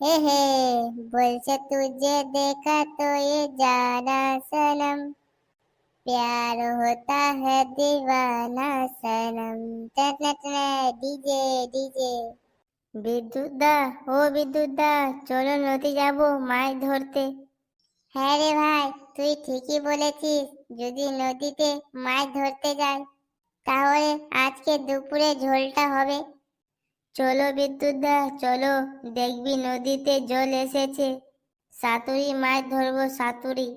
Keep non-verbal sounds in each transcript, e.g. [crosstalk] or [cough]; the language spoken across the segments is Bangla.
হে হে, বলছে तुझे দেখা তো এ জানা সনম প্যার হতা है दीवाना সনম टन ডিজে डीजे डीजे বিদ্যুৎদা, ও বিদ্যুৎদা, চলো নদী যাব মাছ ধরতে। হ্যাঁ রে ভাই, তুই ঠিকই বলেছিস, যদি নদীতে মাছ ধরতে যাই, তাহলে আজকে দুপুরে ঝোলটা হবে। চলো বিদ্যুৎ দা, চলো। দেখবি নদীতে জল এসেছে। সাতুরি মাছ ধরবো, সাতুরি।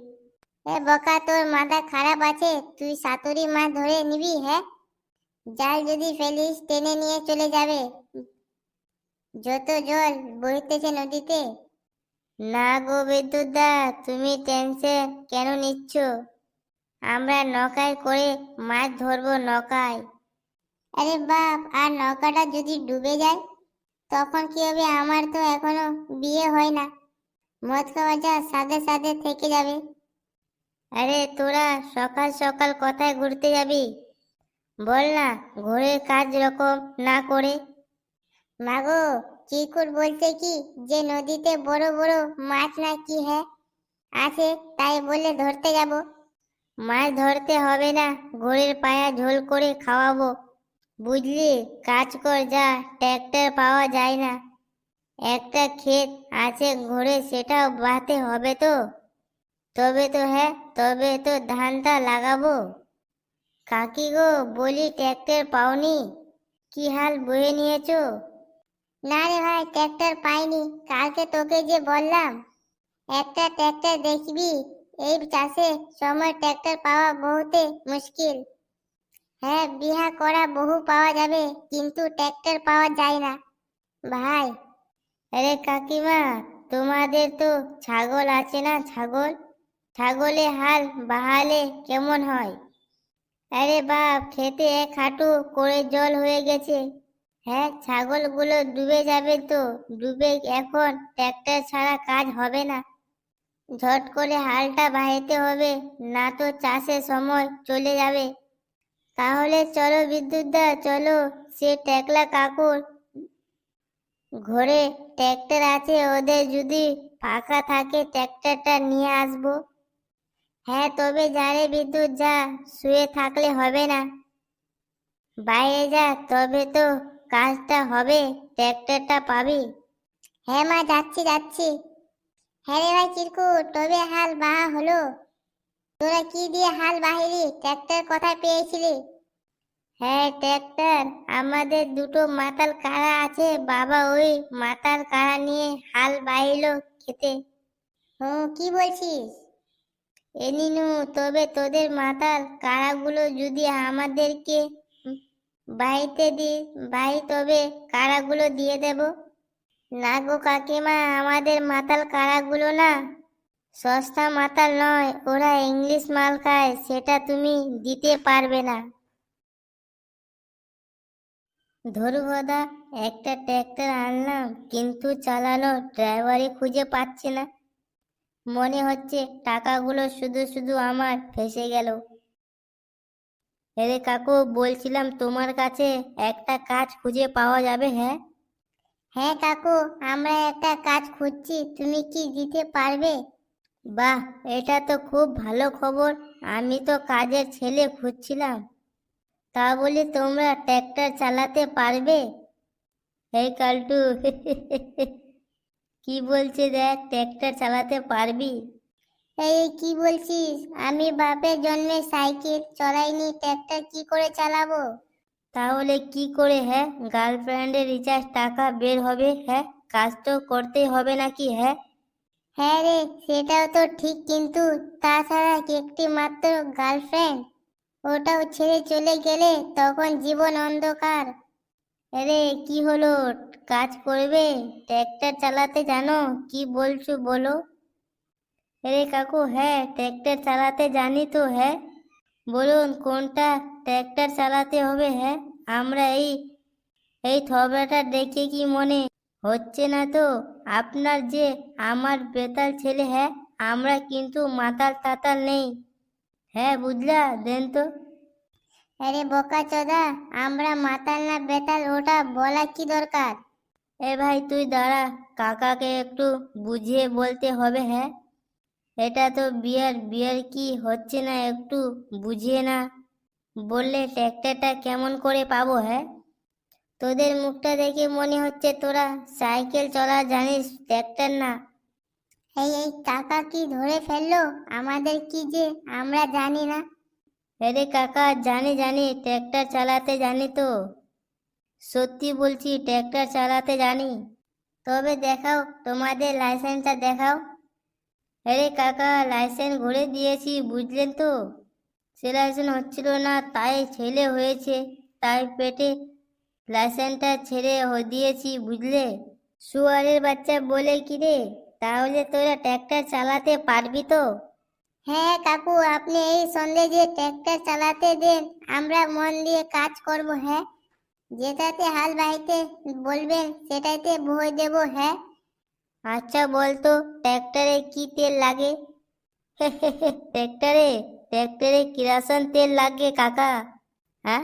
এ বকা, তোর মাথা খারাপ আছে? তুই সাতুরি মাছ ধরে নিবি হ্যাঁ? জাল যদি ফেলিস, টেনে নিয়ে চলে যাবে। যত জল বইতেছে নদীতে। না গো বিদ্যুৎ দা, তুমি টেনশন কেন নিচ্ছ? আমরা নৌকায় করে মাছ ধরবো, নৌকায়। আরে বাপ, আর নৌকাটা যদি ডুবে যায়, তখন কি হবে? আমার তো এখনও বিয়ে হয় না। মদ খাওয়া যা সাথে সাথে থেকে যাবে। আরে তোরা সকাল সকাল কোথায় ঘুরতে যাবি? বল না ঘোরের কাজ রকম না করে। মাগো, চিকুর বলছে কি যে নদীতে বড় বড় মাছ না কি হ্যাঁ আছে, তাই বলে ধরতে যাব। মাছ ধরতে হবে না ঘোড়ের পায়া ঝোল করে খাওয়াবো। বুঝলি, কাজ কর যা, ট্র্যাক্টর পাওয়া যায় না। একটা ক্ষেত আছে ঘুরে সেটাও বাতে হবে তো। তবে তো হ্যাঁ তবে তো ধানটা লাগাবো। কাকি গো, বলি ট্র্যাক্টর পাওনি? কি হাল বয়ে নিয়েছো? না রে ভাই, ট্র্যাক্টর পাইনি। কালকে তোকে যে বললাম, একটা ট্র্যাক্টর দেখবি? এই চাষে সময় ট্র্যাক্টর পাওয়া বহুতে মুশকিল। হ্যাঁ বিহা করা বহু পাওয়া যাবে, কিন্তু ট্র্যাক্টর পাওয়া যায় না। ভাই, আরে কাকিমা, তোমাদের তো ছাগল আছে না ছাগল? ছাগলে হাল বাহালে কেমন হয়? আরে বাপ, খেতে এক হাঁটু করে জল হয়ে গেছে। হ্যাঁ ছাগলগুলো ডুবে যাবে তো, ডুবে এখন ট্র্যাক্টর ছাড়া কাজ হবে না। ঝট করে হালটা বাহিতে হবে, না তো চাষের সময় চলে যাবে। তাহলে চলো বিদ্যুৎ দা, চলো। সে ট্যাকলা কাকুর ঘরে ট্র্যাক্টর আছে, ওদের যদি ফাঁকা থাকে ট্র্যাক্টরটা নিয়ে আসব। হ্যাঁ তবে যারে বিদ্যুৎ যা শুয়ে থাকলে হবে না। বাইরে যা, তবে তো কাজটা হবে ট্র্যাক্টরটা পাবি। হ্যাঁ মা, যাচ্ছি যাচ্ছি। হ্যাঁ রে ভাই চিরকু তবে হাল বাহা হলো। তোরা কি দিয়ে হাল বাহিলি? ট্র্যাক্টর কোথায় পেয়েছিলি? হ্যাঁ ট্র্যাক্টর। আমাদের দুটো মাতাল কাড়া আছে বাবা ওই মাতাল কাড়া নিয়ে হাল বাহিল খেতে। ও কি বলছিস? এ নিনু তবে তোদের মাতাল কাড়াগুলো যদি আমাদেরকে বাড়িতে দি বাই তবে কাড়াগুলো দিয়ে দেব। না গো কাকিমা আমাদের মাতাল কাড়াগুলো না সস্তা মাতাল নয়, ওরা ইংলিশ মাল খায়, সেটা তুমি দিতে পারবে না। ধরুভদা একটা ট্র্যাক্টর আনলাম, কিন্তু চালানো ড্রাইভারই খুঁজে পাচ্ছি না। মনে হচ্ছে টাকাগুলো শুধু শুধু আমার ফেসে গেল। আরে কাকু, বলছিলাম তোমার কাছে একটা কাজ খুঁজে পাওয়া যাবে হ্যাঁ? হ্যাঁ কাকু, আমরা একটা কাজ খুঁজছি, তুমি কি দিতে পারবে? বাহ এটা তো খুব ভালো খবর। আমি তো কাজের ছেলে খুঁজছিলাম। তা বলি তোমরা ট্র্যাক্টর চালাতে পারবে? এই কালটু কি বলছে দেখ ট্র্যাক্টর চালাতে পারবি? এই কি বলছিস? আমি বাপের জন্মে সাইকেল চলাইনি ট্র্যাক্টর কি করে চালাবো? তাহলে কি করে হ্যাঁ? গার্লফ্রেন্ডের রিচার্জ টাকা বের হবে হ্যাঁ? কাজ তো করতেই হবে নাকি হ্যাঁ? হ্যাঁ রে, সেটাও তো ঠিক, কিন্তু তাছাড়া একটি মাত্র গার্লফ্রেন্ড ওটাও ছেড়ে চলে গেলে তখন জীবন অন্ধকার। আরে, কি হলো? কাজ করবে? ট্র্যাক্টর চালাতে জানো? কি বলছো বলো? আরে কাকু হ্যাঁ ট্র্যাক্টর চালাতে জানি তো হ্যাঁ। বলুন, কোনটা ট্র্যাক্টর চালাতে হবে হ্যাঁ? আমরা এই এই থবড়াটা দেখে কি মনে হচ্ছে না তো? আপনার যে আমার বেতাল ছেলে হ্যাঁ আমরা কিন্তু মাতাল তাতাল নেই। হ্যাঁ বুঝলা দেন তো। আরে বোকা চোদা আমরা মাতাল না বেতাল ওটা বলা কি দরকার? এ ভাই তুই দাঁড়া কাকাকে একটু বুঝিয়ে বলতে হবে হ্যাঁ? এটা তো বিয়ার বিয়ার কি হচ্ছে না একটু বুঝিয়ে না। বললে ট্র্যাক্টরটা কেমন করে পাবো হ্যাঁ? তোদের মুখটা দেখে মনে হচ্ছে তোরা সাইকেল চলা জানিস ট্র্যাক্টর না। এই এই কাকা কি ধরে ফেলল? আমাদের কি যে আমরা জানি না। আরে কাকা জানি জানি ট্র্যাক্টর চালাতে জানি তো। সত্যি বলছি ট্র্যাক্টর চালাতে জানি। তবে দেখাও তোমাদের লাইসেন্সটা দেখাও। আরে কাকা লাইসেন্স ঘুরে দিয়েছি বুঝলেন তো? সে লাইসেন্স হচ্ছিল না তাই ছেলে হয়েছে তাই পেটে লাইসেন্সটা ছেড়ে হ- দিয়েছি বুঝলে? সুয়ারের বাচ্চা বলে কি রে? তাহলে তোরা ট্র্যাক্টর চালাতে পারবি তো? হ্যাঁ কাকু আপনি এই সন্দেহে ট্র্যাক্টর চালাতে দেন আমরা মন দিয়ে কাজ করব হ্যাঁ? যেটাতে হাল বাইতে বলবেন সেটাতে বই দেব হ্যাঁ? আচ্ছা বলতো ট্র্যাক্টরে কি তেল লাগে? [laughs] ট্র্যাক্টরে? ট্র্যাক্টরে কিরাসন তেল লাগে কাকা? হ্যাঁ?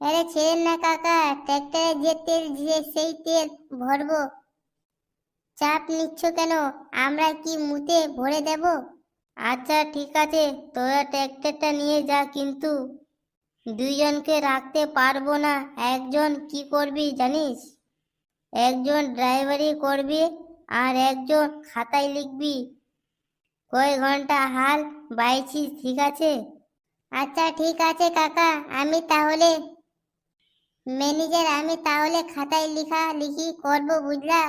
আরে ছেড়েন না, কাকা। ট্র্যাক্টরে যে তেল যে সেই তেল ভরবো। চাপ নিচ্ছ কেন? আমরা কি মুতে ভরে দেব? আচ্ছা ঠিক আছে। তোরা ট্র্যাক্টরটা নিয়ে যা, কিন্তু দুইজনকে রাখতে পারব না। একজন কি করবি জানিস? একজন ড্রাইভারি করবি আর একজন খাতায় লিখবি। কয় ঘণ্টা হাল বাইছিস ঠিক আছে? আচ্ছা ঠিক আছে, কাকা। আমি তাহলে ম্যানেজার, আমি তাহলে খাতায় লিখা লিখি করব, বুঝলা?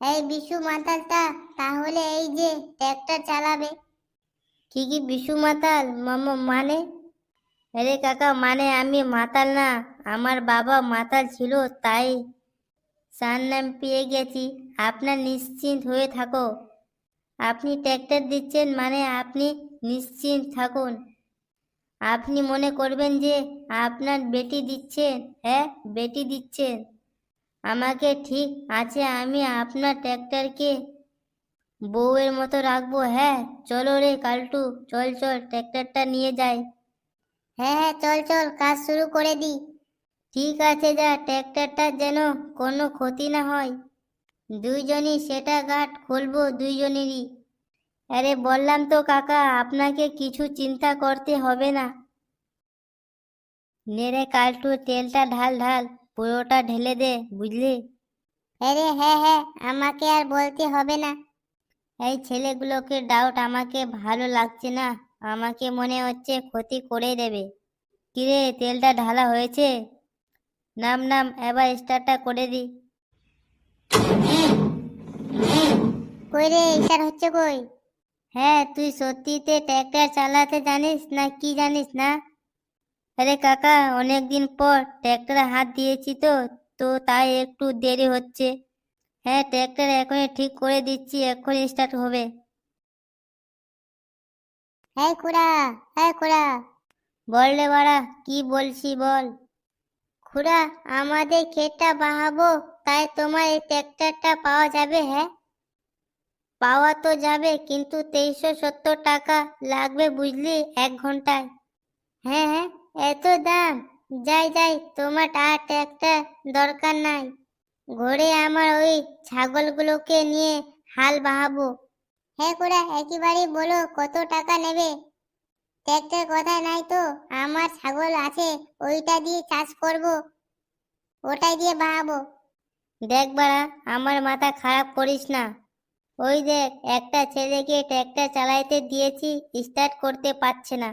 এই বিশু মাতালটা, তাহলে এই যে ট্র্যাক্টর চালাবে। কি কি বিশু মাতাল, মামা মানে? আরে কাকা মানে আমি মাতাল না, আমার বাবা মাতাল ছিল, তাই সার নাম পেয়ে গেছি। আপনার নিশ্চিন্ত হয়ে থাকো। আপনি ট্র্যাক্টর দিচ্ছেন মানে আপনি নিশ্চিন্ত থাকুন। আপনি মনে করবেন যে আপনার বেটি দিচ্ছেন হ্যাঁ বেটি দিচ্ছেন। আমাকে ঠিক আছে, আমি আপনার ট্র্যাক্টরকে বউয়ের মতো রাখব হ্যাঁ। চলো রে কালটু, চল চল, ট্র্যাক্টরটা নিয়ে যাই। হ্যাঁ হ্যাঁ চল চল, কাজ শুরু করে দি। ঠিক আছে যা, ট্র্যাক্টরটা যেন কোনো ক্ষতি না হয়। দুইজনই সেটা গাঁট খুলবো, দুইজনেরই। আরে বললাম তো কাকা আপনাকে কিছু চিন্তা করতে হবে না। নেড়ে কালটু তেলটা ঢাল ঢাল পুরোটা ঢেলে দে বুঝলি? আরে হ্যাঁ হ্যাঁ আমাকে আর বলতে হবে না। এই ছেলেগুলোকে ডাউট আমাকে ভালো লাগছে না আমাকে মনে হচ্ছে ক্ষতি করে দেবে। কিরে তেলটা ঢালা হয়েছে? নাম নাম এবার স্টার্টটা করে দি। কই রে ইশার হচ্ছে কই? হ্যাঁ তুই সত্যিতে ট্র্যাক্টর চালাতে জানিস না কি জানিস না? আরে কাকা অনেকদিন পর ট্র্যাক্টরে হাত দিয়েছি তো তো তাই একটু দেরি হচ্ছে। হ্যাঁ ট্র্যাক্টর এখনই ঠিক করে দিচ্ছি এখন স্টার্ট হবে। হ্যাঁ খুড়া হ্যাঁ খুড়া। বল রে বাড়া কি বলছি বল? খুড়া আমাদের ক্ষেতটা বাহাবো তাই তোমার এই ট্র্যাক্টরটা পাওয়া যাবে হ্যাঁ? পাওয়া তো যাবে, কিন্তু তেইশশো সত্তর টাকা লাগবে বুঝলি এক ঘন্টায়। হ্যাঁ হ্যাঁ এত দাম। যাই যাই, তোমার আর একটা দরকার নাই। ঘরে আমার ওই ছাগলগুলোকে নিয়ে হাল বাহাবো। হ্যাঁ খুড়া একেবারে বলো কত টাকা নেবে। ট্র্যাক্টর কথা নাই তো, আমার ছাগল আছে, ওইটা দিয়ে চাষ করব। ওটাই দিয়ে বাহাবো। দেখ আমার মাথা খারাপ করিস না। ওই দেখ, একটা ছেলেকে ট্র্যাক্টর চালাইতে দিয়েছি স্টার্ট করতে পারছে না।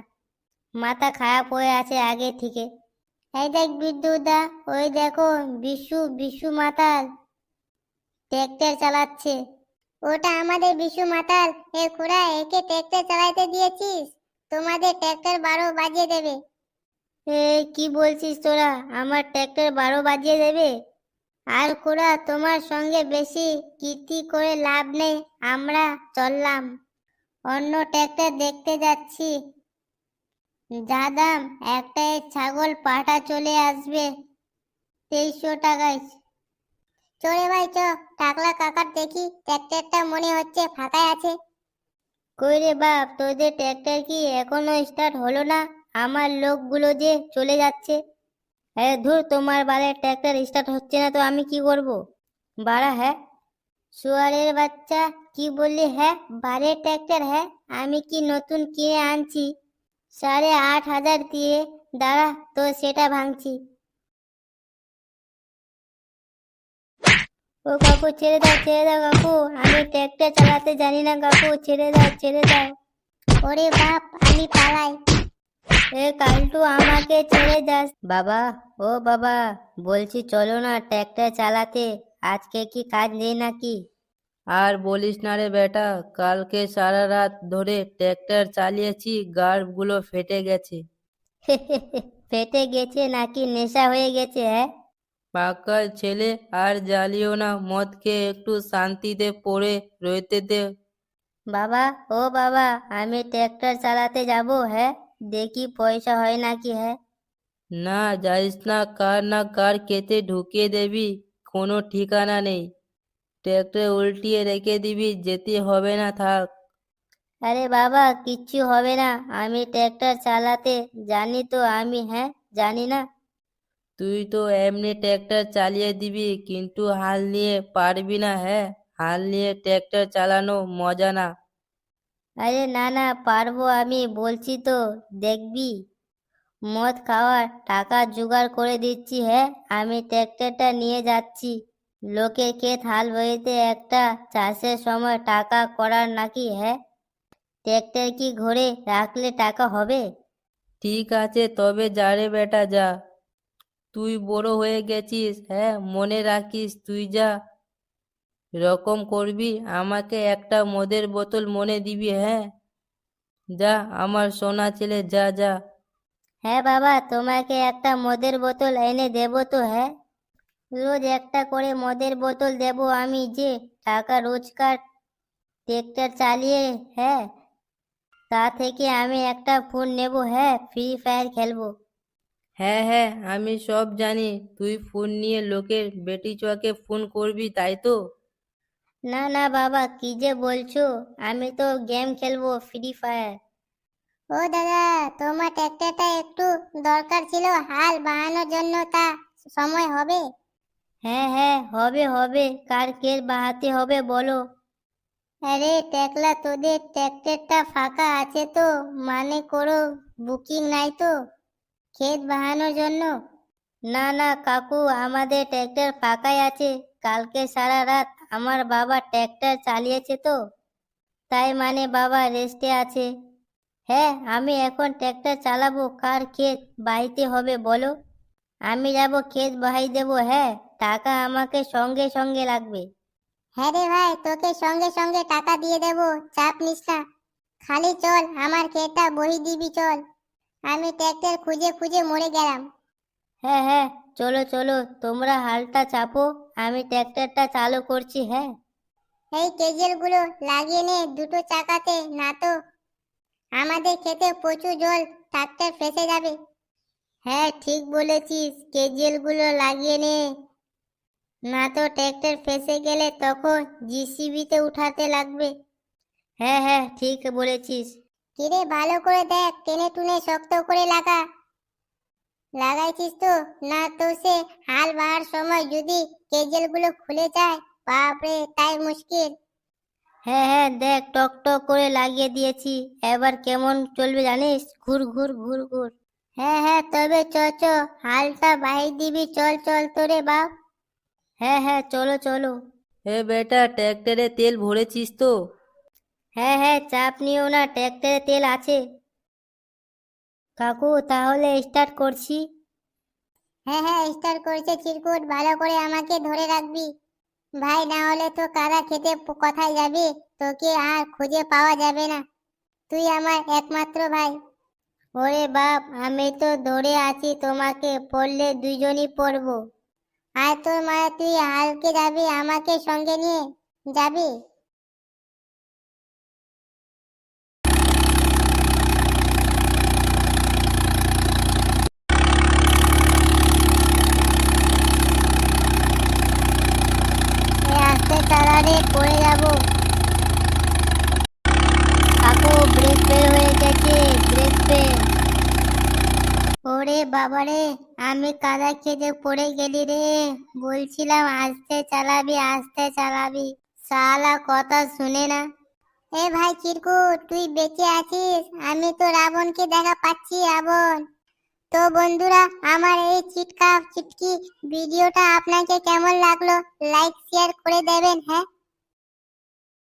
মাথা খারাপ হয়ে আছে আগে থেকে। এই দেখ বিদ্যুদা ওই দেখো বিশু বিশু মাতাল ট্র্যাক্টর চালাচ্ছে। ওটা আমাদের বিশু মাতাল, এ খুড়া, একে ট্র্যাক্টর চালাইতে দিয়েছিস? তোমাদের ট্র্যাক্টর বারো বাজিয়ে দেবে। এ, কি বলছিস তোরা? আমার ট্র্যাক্টর বারো বাজিয়ে দেবে? আর খুড়া তোমার সঙ্গে বেশি কীর্তি করে লাভ নেই, আমরা চললাম। অন্য ট্র্যাক্টর দেখতে যাচ্ছি। যা দাম একটা ছাগল পাটা চলে আসবে। তেইশশো টাকায় চলে ভাই, চ। টাকলা কাকার দেখি ট্র্যাক্টরটা মনে হচ্ছে ফাঁকায় আছে। কই রে বাপ, তোদের ট্র্যাক্টর কি এখনও স্টার্ট হলো না? আমার লোকগুলো যে চলে যাচ্ছে। আরে ধুর, তোমার বালের ট্র্যাক্টর স্টার্ট হচ্ছে না তো আমি কি করব? বাড়া হ্যাঁ। শুয়ারের বাচ্চা, কি বললি হ্যাঁ? বালের ট্র্যাক্টর হ্যাঁ? আমি কি নতুন কিনে আনছি? সাড়ে আট হাজার দিয়ে, দাঁড়া, তো সেটা ভাঙছি। ও কাকু, ছেড়ে দাও ছেড়ে দাও কাকু। আমি ট্র্যাক্টর চালাতে জানি না কাকু। ছেড়ে দাও ছেড়ে দাও। ওরে বাপ, আমি পালাই। এ কালটু আমাকে ছেড়ে যাস। বাবা ও বাবা বলছি চলো না ট্র্যাক্টর চালাতে। আজকে কি কাজ নেই নাকি? আর বলিস না রে বেটা কালকে সারা রাত ধরে ট্র্যাক্টর চালিয়েছি গার্ডগুলো ফেটে গেছে। [laughs] ফেটে গেছে নাকি নেশা হয়ে গেছে হ্যাঁ? পাকাল ছেলে আর জ্বালিও না মদ খেয়ে একটু শান্তিতে পড়ে রইতে দে। বাবা ও বাবা আমি ট্র্যাক্টর চালাতে যাব হ্যাঁ? দেখি পয়সা হয় নাকি হ্যাঁ না যাইস না কার না কার কেটে ঢুকিয়ে দেবি কোনো ঠিকানা নেই ট্র্যাক্টর উল্টিয়ে রেখে দিবি যেতে হবে না থাক আরে বাবা কিচ্ছু হবে না আমি ট্র্যাক্টর চালাতে জানি তো আমি হ্যাঁ জানি না তুই তো এমনি ট্র্যাক্টর চালিয়ে দিবি কিন্তু হাল নিয়ে পারবি না হ্যাঁ হাল নিয়ে ট্র্যাক্টর চালানো মজা না আরে না না, পারব আমি, বলছি তো, দেখবি। মদ খাওয়ার টাকা জোগাড় করে দিচ্ছি হ্যাঁ আমি ট্র্যাক্টরটা নিয়ে যাচ্ছি। লোকে ক্ষেত হাল বইতে একটা চাষের সময় টাকা করার নাকি হ্যাঁ? ট্র্যাক্টর কি ঘরে রাখলে টাকা হবে? ঠিক আছে, তবে যা রে বেটা, যা। তুই বড় হয়ে গেছিস হ্যাঁ মনে রাখিস, তুই যা। রকম করবি? আমাকে একটা মদের বোতল মনে দিবি হ্যাঁ? যা আমার সোনা ছেলে যা যা। হ্যাঁ বাবা তোমাকে একটা মদের বোতল এনে দেবো তো হ্যাঁ? রোজ একটা করে মদের বোতল দেবো আমি যে টাকা রোজকার ট্রেক্টর চালিয়ে হ্যাঁ? তা থেকে আমি একটা ফোন নেব হ্যাঁ? ফ্রি ফায়ার খেলব। হ্যাঁ হ্যাঁ আমি সব জানি। তুই ফোন নিয়ে লোকের বেটি চোয়াকে ফোন করবি তাই তো? না না বাবা কি যে বলছো? আমি তো গেম খেলব ফ্রি ফায়ার ও দাদা তোমার ট্র্যাক্টরটা একটু দরকার ছিল হাল বাহানোর জন্য তা সময় হবে? হ্যাঁ হ্যাঁ হবে হবে। কার কে বাহাতে হবে বলো। আরে টেকলা তোদের ট্র্যাক্টরটা ফাঁকা আছে তো মানে করো বুকিং নাই তো ক্ষেত বাহানোর জন্য? না না কাকু আমাদের ট্র্যাক্টর ফাঁকাই আছে। কালকে সারা রাত আমার বাবা ট্র্যাক্টর চালিয়েছে তো তাই মানে বাবা রেস্টে আছে। হ্যাঁ আমি এখন ট্র্যাক্টর চালাবো কার ক্ষেত বাহিতে হবে বলো? আমি যাব ক্ষেত বাহাই দেবো হ্যাঁ টাকা আমাকে সঙ্গে সঙ্গে লাগবে। হ্যাঁ রে ভাই তোকে সঙ্গে সঙ্গে টাকা দিয়ে দেবো চাপ নিস না। খালি চল আমার ক্ষেতটা বহি দিবি চল। আমি ট্র্যাক্টর খুঁজে খুঁজে মরে গেলাম। হ্যাঁ হ্যাঁ চলো চলো তোমরা হালটা চাপো। আমি ট্র্যাক্টরটা চালু করছি হ্যাঁ। এই কেজেলগুলো লাগিয়ে নে দুটো চাকাতে না তো আমাদের খেতে প্রচুর জল ট্রাক্টর ফেসে যাবে। হ্যাঁ ঠিক বলেছিস কেজিএলগুলো লাগিয়ে নে না তো ট্র্যাক্টর ফেসে গেলে তখন জিসিবিতে উঠাতে লাগবে। হ্যাঁ হ্যাঁ ঠিক বলেছিস। কিরে ভালো করে দেখ টেনে টুনে শক্ত করে লাগা। লাগাইছিস তো? না তো সে হাল বাহার সময় যদি কেজেলগুলো খুলে যায় বাপরে তাই মুশকিল। হ্যাঁ হ্যাঁ দেখ টক টক করে লাগিয়ে দিয়েছি। এবার কেমন চলবে জানিস? ঘুর ঘুর ঘুর ঘুর। হ্যাঁ হ্যাঁ তবে চ চ হালটা বাহি দিবি চল চল তোরে বাপ। হ্যাঁ হ্যাঁ চলো চলো। হে বেটা ট্র্যাক্টরে তেল ভরেছিস তো? হ্যাঁ হ্যাঁ চাপ নিও না ট্র্যাক্টরে তেল আছে। কাকু তাহলে স্টার্ট করছি। হ্যাঁ হ্যাঁ স্টার্ট করছে চিরকুট। ভালো করে আমাকে ধরে রাখবি। ভাই না হলে তো কারা খেতে কোথায় যাবি। তোকে আর খুঁজে পাওয়া যাবে না। তুই আমার একমাত্র ভাই। ওরে বাপ আমি তো ধরে আছি তোমাকে পড়লে দুইজনই পড়ব। আর তোর মা তুই হালকে যাবি আমাকে সঙ্গে নিয়ে? যাবি এ আস্তে চালা রে পড়ে যাব। কাকু ব্রেক ফেল হয়ে গেছে ব্রেক ফেল ওরে বাবারে, আমি কাদা খেতে পড়ে গেলি রে। বলছিলাম, আস্তে চালাবি আস্তে চালাবি। শালা কথা শুনে না। এ ভাই চিরকুট, তুই বেঁচে আছিস? আমি তো রাবণকে দেখা পাচ্ছি, রাবণ। তো বন্ধুরা, আমার এই চিটকা, চিটকি ভিডিওটা আপনাকে কেমন লাগল? লাইক শেয়ার করে দেবেন হ্যাঁ?